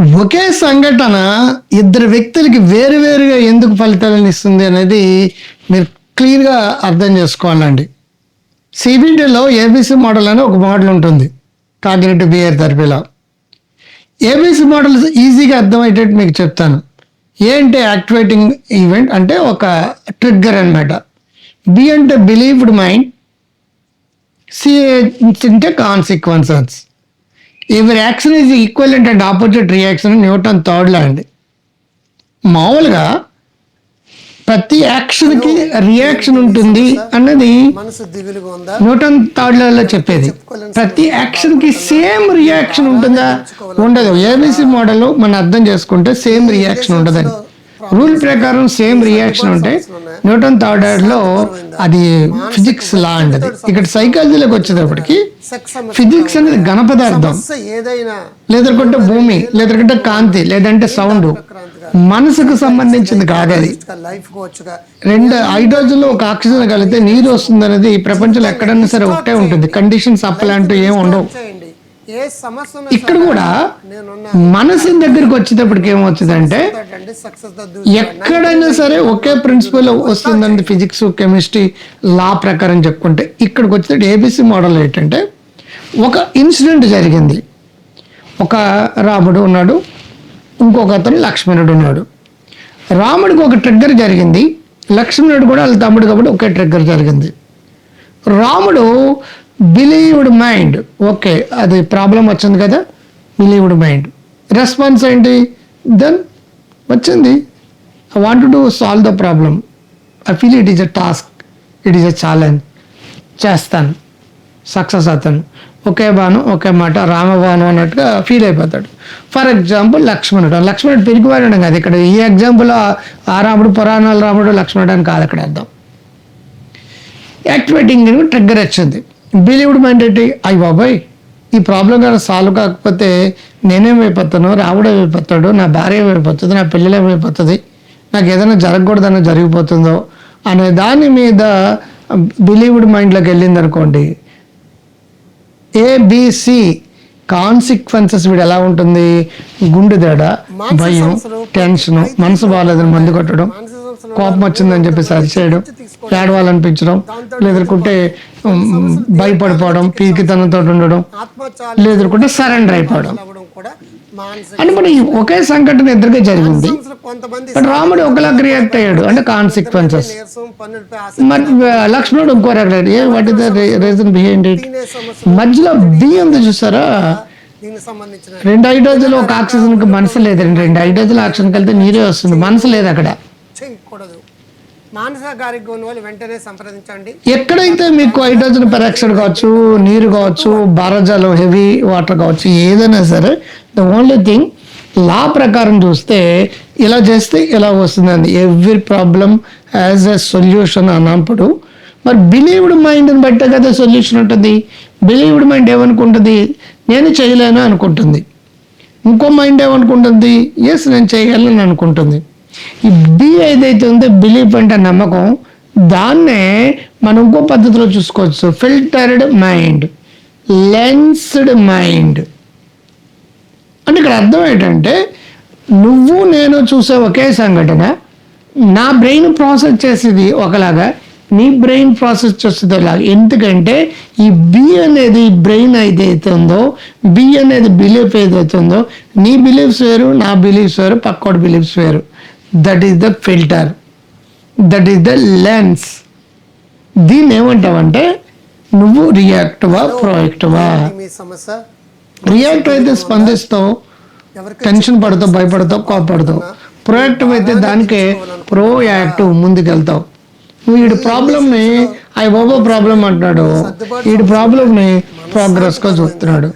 ఒకే సంఘటన ఇద్దరు వ్యక్తులకి వేరువేరుగా ఎందుకు ఫలితాలను ఇస్తుంది అనేది మీరు క్లియర్గా అర్థం చేసుకోవాలండి. సిబిటీలో ఏబీసీ మోడల్ అని ఒక మోడల్ ఉంటుంది కాగ్నేటివ్ బిహేవియర్ థెరపీలో. ఏబీసీ మోడల్ ఈజీగా అర్థమయ్యేటట్టు మీకు చెప్తాను. ఏంటి యాక్టివేటింగ్ ఈవెంట్ అంటే ఒక ట్రిగ్గర్ అన్నమాట. బి అంటే బిలీవ్డ్ మైండ్ సి అంటే కాన్సిక్వెన్సెస్ ఎవరి action is equivalent and opposite reaction Newton third law అండి మామూలుగా ప్రతి యాక్షన్కి రియాక్షన్ ఉంటుంది అన్నది న్యూటన్ థర్డ్లో చెప్పేది. ప్రతి యాక్షన్కి సేమ్ రియాక్షన్ ఉంటుందా? ఉండదు. ఏబిసి మోడల్ మనం అర్థం చేసుకుంటే సేమ్ రియాక్షన్ ఉండదని రూల్ ప్రకారం సేమ్ రియాక్షన్ ఉంటే న్యూటన్ థర్డ్లో అది ఫిజిక్స్ లా అంటది. ఇక్కడ సైకాలజీలోకి వచ్చేటప్పటికి ఫిజిక్స్ అనేది ఘన పదార్థం లేదంటే భూమి లేదంటే కాంతి లేదంటే సౌండ్. మనసుకు సంబంధించింది కాదు అది రెండు హైడ్రోజన్ ఒక ఆక్సిజన్ కలిగితే నీరు వస్తుంది అనేది ప్రపంచంలో ఎక్కడన్నా సరే ఒకటే ఉంటుంది. కండిషన్స్ అప్పలాంటివి ఏమి ఉండవు. ఏ సమస్య ఉన్నా ఇక్కడ కూడా మనసు దగ్గరికి వచ్చేటప్పటికి ఏమవుతుందంటే ఎక్కడైనా సరే ఒకే ప్రిన్సిపల్ వస్తుందండి ఫిజిక్స్ కెమిస్ట్రీ లా ప్రకారం చెప్పుకుంటే. ఇక్కడికి వచ్చేటప్పుడు ఏబిసి మోడల్ ఏంటంటే ఒక ఇన్సిడెంట్ జరిగింది. ఒక రాముడు ఉన్నాడు ఇంకొక అతను లక్ష్మణుడు ఉన్నాడు. రాముడికి ఒక ట్రిగ్గర్ జరిగింది లక్ష్మణుడు కూడా వాళ్ళ తమ్ముడు కాబట్టి ఒకే ట్రిగ్గర్ జరిగింది. రాముడు బిలీవ్డ్ మైండ్ ఓకే అది ప్రాబ్లం వచ్చింది కదా? బిలీవ్డ్ మైండ్ రెస్పాన్స్ ఏంటి? దెన్ వచ్చింది. I want to solve the problem I feel it is a task it is a challenge చేస్తాను. సక్సెస్ అవుతాను. ఒకే బాను ఒకే మాట. రామబాను అన్నట్టుగా ఫీల్ అయిపోతాడు. ఫర్ ఎగ్జాంపుల్ లక్ష్మణుడు లక్ష్మణుడు పెరిగిపోయాడు కాదు. ఇక్కడ ఈ ఎగ్జాంపుల్ ఆ రాముడు పురాణాల రాముడు లక్ష్మణుడు అని కాదు అక్కడ అర్థం. యాక్టివేటింగ్ ట్రిగ్గర్ వచ్చింది. బిలీవ్డ్ మైండ్ ఏంటి అయ్యి బాబాయ్ ఈ ప్రాబ్లం కానీ సాల్వ్ కాకపోతే నేనేమైపోతాను రాముడు ఏమైపోతాడు నా భార్య ఏమైపోతుంది నా పిల్లలు ఏమైపోతుంది నాకు ఏదైనా జరగకూడదని జరిగిపోతుందో అనే దాని మీద బిలీవ్డ్ మైండ్లోకి వెళ్ళింది అనుకోండి ఏబిసి కాన్సిక్వెన్సెస్ వీడు ఎలా ఉంటుంది? గుండె దడ భయం టెన్షన్ మనసు బాగాలేదని మందు కొట్టడం కోపం వచ్చిందని చెప్పేసి అది చేయడం ఏడవాలనిపించడం లేదనుకుంటే భయపడిపోవడం పీకితనంతో ఉండడం లేదనుకుంటే సరెండర్ అయిపోవడం. అంటే ఈ ఒకే సంఘటన ఇద్దరికే జరిగింది. బట్ రాముడు ఒకలాగా రియాక్ట్ అయ్యాడు అంటే కాన్సిక్వెన్సెస్ మరి లక్ష్మణుడు ఇంకో ఏ what is the reason behind it మధ్యలో బి ఉంది చూసారా? రెండు హైడ్రోజన్ ఒక ఆక్సిజన్కి మనసు లేదండి రెండు హైడ్రోజన్ ఆక్సిజన్ కలితే నీరే వస్తుంది. మనసు లేదు అక్కడ. చేయకూడదు. మానసిక ఆరోగ్యం ఉన్న వాళ్ళు వెంటనే సంప్రదించండి. ఎక్కడైతే మీకు హైడ్రోజన్ పెరాక్సైడ్ కావచ్చు నీరు కావచ్చు భారజాలం హెవీ వాటర్ కావచ్చు ఏదైనా సరే ద ఓన్లీ థింగ్ లా ప్రకారం చూస్తే ఇలా చేస్తే ఇలా వస్తుందండి? Every problem as a solution అన్నప్పుడు మరి బిలీవ్డ్ మైండ్ని బట్టే కదా సొల్యూషన్ ఉంటుంది. బిలీవ్డ్ మైండ్ ఏమనుకుంటుంది? నేను చేయలేను అనుకుంటుంది. ఇంకో మైండ్ ఏమనుకుంటుంది? ఎస్ నేను చేయగలను అనుకుంటుంది. ఈ బి ఏదైతే ఉందో బిలీఫ్ అంటే నమ్మకం దాన్నే మనం ఇంకో పద్ధతిలో చూసుకోవచ్చు. ఫిల్టర్డ్ మైండ్ లెన్స్డ్ మైండ్ అంటే ఇక్కడ అర్థం ఏంటంటే నువ్వు నేను చూసే ఒకే సంఘటన నా బ్రెయిన్ ప్రాసెస్ చేసేది ఒకలాగా నీ బ్రెయిన్ ప్రాసెస్ చేస్తుంది ఒకలాగా. ఎందుకంటే ఈ బి అనేది బ్రెయిన్ ఏదైతే ఉందో బి అనేది బిలీఫ్ ఏదైతే ఉందో నీ బిలీఫ్స్ వేరు నా బిలీఫ్స్ వేరు పక్కోడి బిలీఫ్స్ వేరు. That is the filter that is the lens దీన్ని ఏమంటావంటే నువ్వు రియాక్టివా ప్రోయాక్టివా రియాక్టివ్ అయితే స్పందిస్తావు టెన్షన్ పడతావు భయపడతావు కోపడతావు ప్రొయాక్టివ్ అయితే దానికే ప్రో యాక్టివ్ ముందుకెళ్తావు. నువ్వు వీడి ప్రాబ్లమ్ని ఐ బాబా ప్రాబ్లం అంటున్నాడు. వీడి ప్రాబ్లమ్ని ప్రోగ్రెస్గా చూస్తున్నాడు.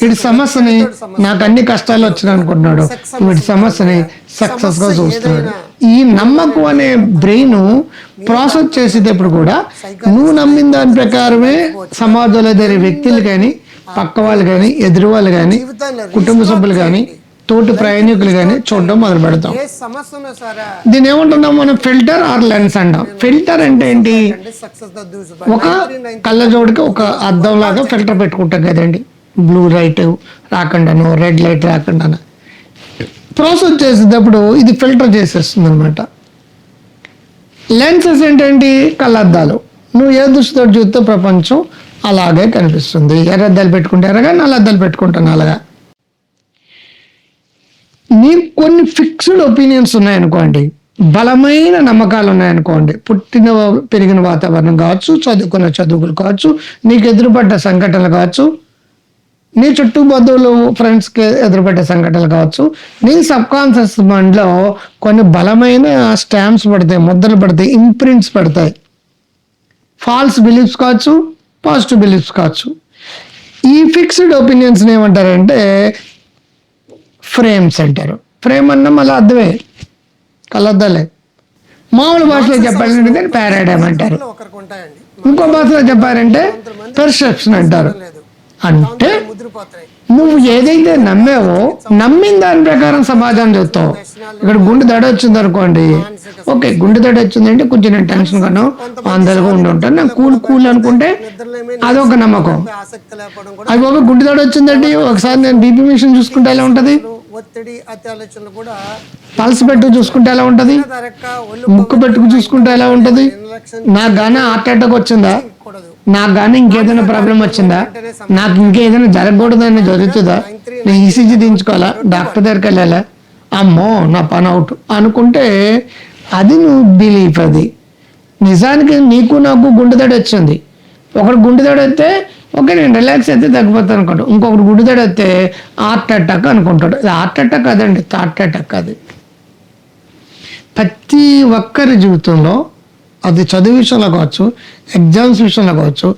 వీడి సమస్యని నాకు అన్ని కష్టాలు వచ్చినాయి అనుకుంటున్నాడు వీడి సమస్యని సక్సెస్గా చూస్తున్నాడు. ఈ నమ్మకం అనే బ్రెయిన్ ప్రాసెస్ చేసేటప్పుడు కూడా నువ్వు నమ్మిన దాని ప్రకారమే సమాజంలో జరిగే వ్యక్తులు కానీ పక్క వాళ్ళు కానీ ఎదురు వాళ్ళు కానీ కుటుంబ సభ్యులు కానీ తోటి ప్రయాణికులు కానీ చూడడం మొదలు పెడతాం. దీని ఏమంటున్నాం మనం? ఫిల్టర్ ఆర్ లెన్స్ అంటాం. ఫిల్టర్ అంటే ఏంటి? ఒక కళ్ళజోడికి ఒక అద్దం లాగా ఫిల్టర్ పెట్టుకుంటాం కదండి. బ్లూ లైట్ రాకుండాను రెడ్ లైట్ రాకుండాను. ప్రాసెస్ చేసేటప్పుడు ఇది ఫిల్టర్ చేసేస్తుంది అనమాట లెన్సెస్ ఏంటంటే కళ్ళద్దాలు నువ్వు ఏ దృష్టితో చూస్తే ప్రపంచం అలాగే కనిపిస్తుంది. ఎర్రద్దాలు పెట్టుకుంటే ఎర్రగా నల్లద్దాలు పెట్టుకుంటాను నల్లగా. నీకు కొన్ని ఫిక్స్డ్ ఒపీనియన్స్ ఉన్నాయనుకోండి. బలమైన నమ్మకాలు ఉన్నాయనుకోండి. పుట్టిన పెరిగిన వాతావరణం కావచ్చు చదువుకున్న చదువులు కావచ్చు నీకు ఎదురుపడ్డ సంఘటనలు కావచ్చు నీ చుట్టూ బంధువులు ఫ్రెండ్స్కి ఎదురుపడ్డ సంఘటనలు కావచ్చు నీ సబ్ కాన్షియస్ మైండ్లో కొన్ని బలమైన స్టాంప్స్ పడతాయి ముద్రలు పడతాయి ఇంప్రింట్స్ పడతాయి. ఫాల్స్ బిలీఫ్స్ కావచ్చు పాజిటివ్ బిలీఫ్స్ కావచ్చు. ఈ ఫిక్స్డ్ ఒపీనియన్స్ని ఏమంటారంటే ఫ్రేమ్స్ అంటారు. ఫ్రేమ్ అన్న మళ్ళీ అర్థమే. కలద్దలే. మామూలు భాషలో చెప్పాలంటే పారాడైమ్ అంటారు. ఇంకో భాషలో చెప్పారంటే పెర్సెప్షన్ అంటారు. అంటే నువ్వు ఏదైతే నమ్మావో నమ్మిన దాని ప్రకారం సమాధానం చెప్తావు ఇక్కడ గుండె దడ వచ్చింది అనుకోండి. ఓకే గుండె దడ వచ్చిందంటే కొంచెం నేను టెన్షన్ కన్నా ఆందోళనగా ఉండి ఉంటాను. నాకు కూల్ కూల్ అనుకుంటే అదొక నమ్మకం. ఆసక్తి అది బాబు గుండె దడ వచ్చిందండి. ఒకసారి నేను బీపీ మిషన్ చూసుకుంటే ఎలా ఉంటుంది? ఒత్తిడి అతి కూడా పల్స్ పెట్టు చూసుకుంటే ఎలా ఉంటది? ముక్కు పెట్టుకు చూసుకుంటే ఎలా ఉంటది? నా నాకు గానీ హార్ట్ అటాక్ వచ్చిందా? నాకు కానీ ఇంకేదైనా ప్రాబ్లం వచ్చిందా? నాకు ఇంకేదైనా జరగకూడదని జరుగుతుందా? నేను ఈసీజీ దించుకోవాలా డాక్టర్ దగ్గరికి వెళ్ళాలా? అమ్మో నా పని అవుట్. అనుకుంటే అది నువ్వు బిలీఫ్ అది. నిజానికి నీకు నాకు గుండెదడ వచ్చింది. ఒకటి గుండెదడ వస్తే ఓకే నేను రిలాక్స్ అయితే తగ్గిపోతాను అనుకుంటాడు. ఇంకొకటి గుండెదడ వస్తే హార్ట్ అటాక్ అనుకుంటాడు. అది హార్ట్ అటాక్ అదండి హార్ట్ అటాక్ అది. ప్రతి ఒక్కరి జీవితంలో అది చదువు విషయంలో కావచ్చు ఎగ్జామ్స్ విషయంలో కావచ్చు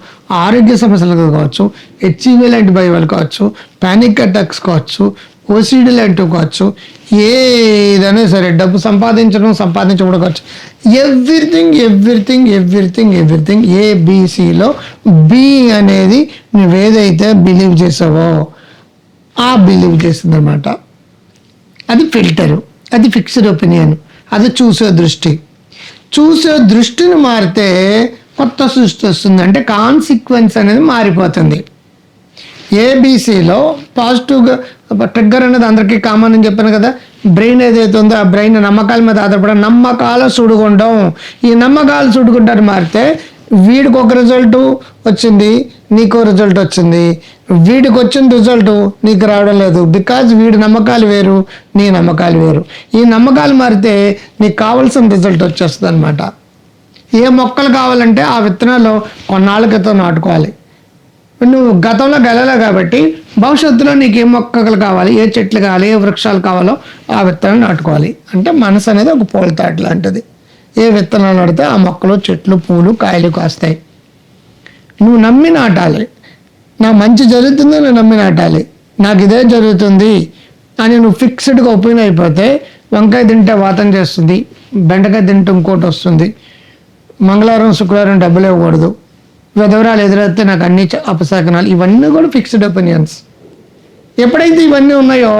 ఆరోగ్య సమస్యలు కావచ్చు హెచ్ఈవి లాంటి భయాలు కావచ్చు ప్యానిక్ అటాక్స్ కావచ్చు ఓసిడి లాంటివి కావచ్చు ఏదైనా సరే డబ్బు సంపాదించడం సంపాదించడం కావచ్చు. ఎవ్రీథింగ్ ఎవ్రీథింగ్ ఎవ్రీథింగ్ ఎవ్రీథింగ్ ఏబిసిలో బి అనేది నువ్వేదైతే బిలీవ్ చేసావో ఆ బిలీవ్ చేసిందనమాట అది ఫిల్టరు అది ఫిక్స్డ్ ఒపీనియన్ అది చూసే దృష్టి. చూసే దృష్టిని మారితే కొత్త సృష్టి వస్తుంది. అంటే కాన్సిక్వెన్స్ అనేది మారిపోతుంది. ఏబీసీలో పాజిటివ్గా ట్రిగ్గర్ అనేది అందరికీ కామన్ అని చెప్పాను కదా. బ్రెయిన్ ఏదైతే ఉందో ఆ బ్రెయిన్ నమ్మకాల మీద ఆధారపడ నమ్మకాల సుడుగుండం. ఈ నమ్మకాలు సుడిగుండాన్ని మారితే వీడికి ఒక రిజల్ట్ వచ్చింది నీకో రిజల్ట్ వచ్చింది. వీడికి వచ్చిన రిజల్ట్ నీకు రావడం లేదు. బికాజ్ వీడి నమ్మకాలు వేరు నీ నమ్మకాలు వేరు. ఈ నమ్మకాలు మారితే నీకు కావాల్సిన రిజల్ట్ వచ్చేస్తుంది అనమాట ఏ మొక్కలు కావాలంటే ఆ విత్తనాలు కొన్నాళ్ళ క్రితం నాటుకోవాలి. నువ్వు గతంలో గెలలే కాబట్టి భవిష్యత్తులో నీకు ఏ మొక్కలు కావాలి ఏ చెట్లు కావాలి ఏ వృక్షాలు కావాలో ఆ విత్తనాలు నాటుకోవాలి. అంటే మనసు అనేది ఒక పోల్తాట్ లాంటిది. ఏ విత్తనాలు నాటితే ఆ మొక్కలు చెట్లు పూలు కాయలు కాస్తాయి. నువ్వు నమ్మి నాటాలి. నా మంచి జరుగుతుందో నేను నమ్మి నాటాలి. నాకు ఇదే జరుగుతుంది అని నువ్వు ఫిక్స్డ్గా ఒపీనియన్ అయిపోతే వంకాయ తింటే వాతం చేస్తుంది బెండకాయ తింటే ఇంకోటి వస్తుంది. మంగళవారం శుక్రవారం డబ్బులు ఇవ్వకూడదు. విధవరాలు ఎదురైతే నాకు అన్ని అపశాకనాలు. ఇవన్నీ కూడా ఫిక్స్డ్ ఒపీనియన్స్ ఎప్పుడైతే ఇవన్నీ ఉన్నాయో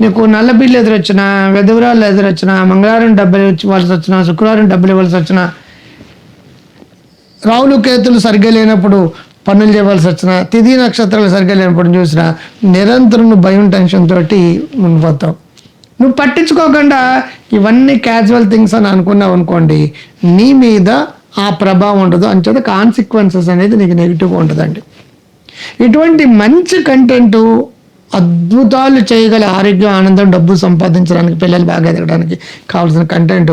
నీకు నల్ల బిల్లు ఎదురొచ్చినా విధవరాలు ఎదురొచ్చినా మంగళవారం డబ్బులు ఇవ్వాల్సి వచ్చినా శుక్రవారం డబ్బులు ఇవ్వాల్సి వచ్చినా రావులు కేతులు సరిగ్గా లేనప్పుడు పనులు చేయవలసి వచ్చిన తిథి నక్షత్రాలు సరిగ్గా లేనప్పుడు చూసినా నిరంతరం నువ్వు భయం టెన్షన్ తోటి ఉండిపోతావు. నువ్వు పట్టించుకోకుండా ఇవన్నీ క్యాజువల్ థింగ్స్ అని అనుకున్నావు అనుకోండి నీ మీద ఆ ప్రభావం ఉండదు. అంచేత కాన్సిక్వెన్సెస్ అనేది నీకు నెగిటివ్గా ఉంటుందండి ఇటువంటి మంచి కంటెంట్ అద్భుతాలు చేయగల ఆరోగ్యం ఆనందం డబ్బు సంపాదించడానికి పిల్లలు బాగా ఎదగడానికి కావాల్సిన కంటెంట్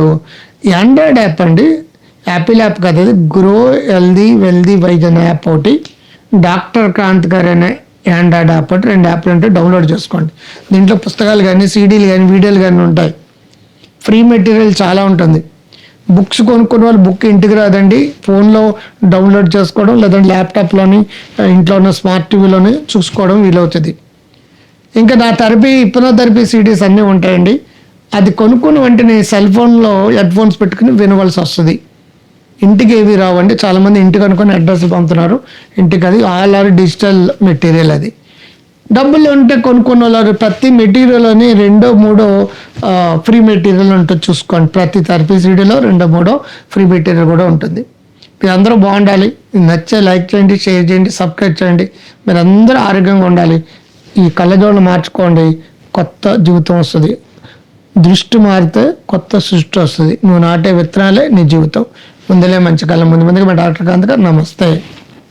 ఆండ్రాయిడ్ యాప్ అండి. యాపిల్ యాప్ కాదు అది గ్రో హెల్దీ వెల్దీ వైజ్ అనే యాప్ ఒకటి. డాక్టర్ క్రాంత్ గారు అనే ఆండ్రాయిడ్ యాప్ ఒకటి. రెండు యాప్లు ఉంటే డౌన్లోడ్ చేసుకోండి. దీంట్లో పుస్తకాలు కానీ సీడీలు కానీ వీడియోలు కానీ ఉంటాయి. ఫ్రీ మెటీరియల్ చాలా ఉంటుంది. బుక్స్ కొనుక్కునే వాళ్ళు బుక్ ఇంటికి రాదండి. ఫోన్లో డౌన్లోడ్ చేసుకోవడం లేదంటే ల్యాప్టాప్లోని ఇంట్లో ఉన్న స్మార్ట్ టీవీలోని చూసుకోవడం వీలవుతుంది. ఇంకా నా థెరపీ హిప్నోథెరపీ సిడీస్ అన్నీ ఉంటాయండి. అది కొనుక్కుని వెంటనే సెల్ ఫోన్లో హెడ్ ఫోన్స్ పెట్టుకుని వినవలసి వస్తుంది. ఇంటికి ఏవి రావండి. చాలామంది ఇంటికి అనుకుని అడ్రస్ పంపుతున్నారు. ఇంటికి అది ఆల్ ఆర్ డిజిటల్ మెటీరియల్ అది. డబ్బులు ఉంటే కొనుక్కున్న వాళ్ళు ప్రతి మెటీరియల్ అని రెండో మూడో ఫ్రీ మెటీరియల్ ఉంటుంది చూసుకోండి. ప్రతి థెరపీ సీడీలో రెండో మూడో ఫ్రీ మెటీరియల్ కూడా ఉంటుంది. మీ అందరూ బాగుండాలి. నచ్చే లైక్ చేయండి షేర్ చేయండి సబ్స్క్రైబ్ చేయండి. మీరు అందరూ ఆరోగ్యంగా ఉండాలి. ఈ కళ్ళజోళ్ళు మార్చుకోండి కొత్త జీవితం వస్తుంది. దృష్టి మారితే కొత్త సృష్టి వస్తుంది. నువ్వు నాటే విత్తనాలే నీ జీవితం. ముందులే మంచి కాలం. ముందు ముందుగా మా డాక్టర్ కాంత్ గారు నమస్తే.